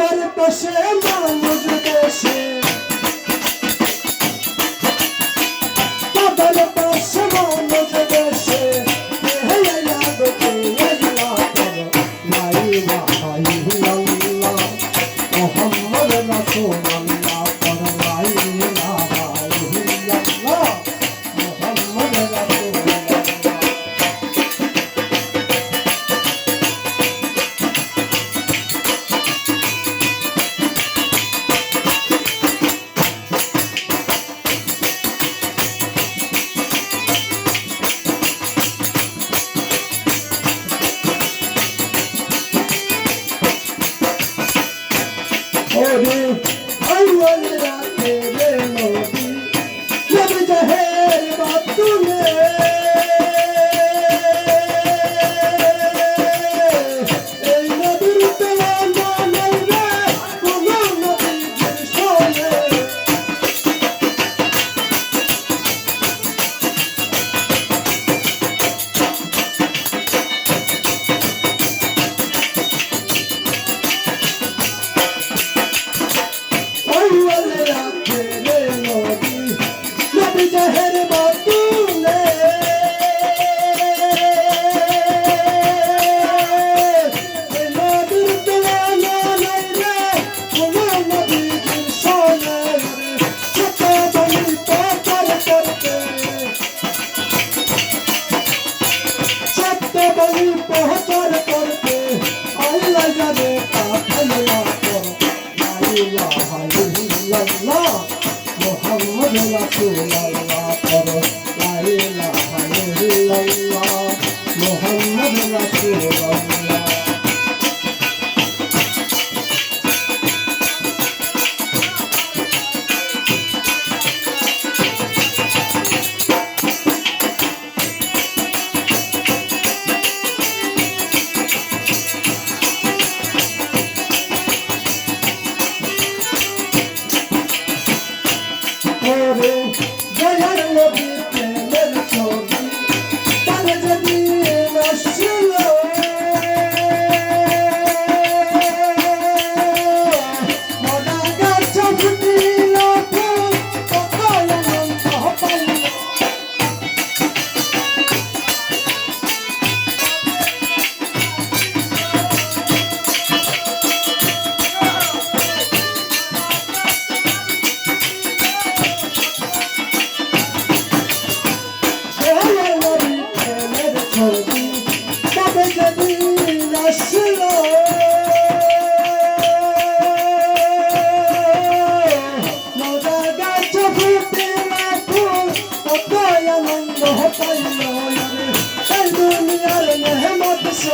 বাবার পাশে মানুষ দেশে। করি ভগবান রাখে বলি প্রহচর করতে আল্লাহ জানে কাফেলা মোহাম্মদ রাসূলুল্লাহ করো লা ইলাহা ইল্লাল্লাহ মোহাম্মদ রাসূলুল্লাহ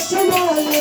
কসমানের দেশে